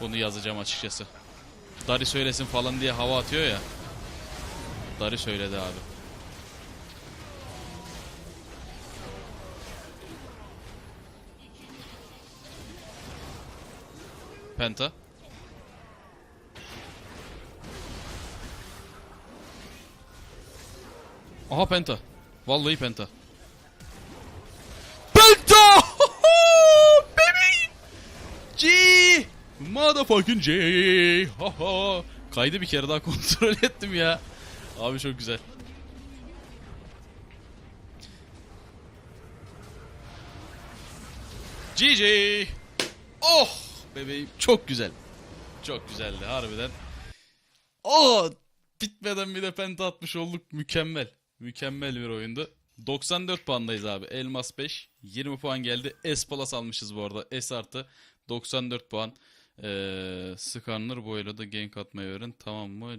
Bunu yazacağım açıkçası. Dari söylesin falan diye hava atıyor ya. Dari söyledi abi. Penta. Aha penta. Vallahi penta. Motherfucking G! Ha ha! Kaydı bir kere daha kontrol ettim ya. Abi çok güzel. GG! Oh! Bebeğim çok güzel. Çok güzeldi harbiden. Oh! Bitmeden bir de penta atmış olduk. Mükemmel. Mükemmel bir oyundu. 94 puandayız abi. Elmas 5. 20 puan geldi. S plus almışız bu arada. S artı. 94 puan. Ee, Skarner bu da gank atmayı öğren. Tamam mı?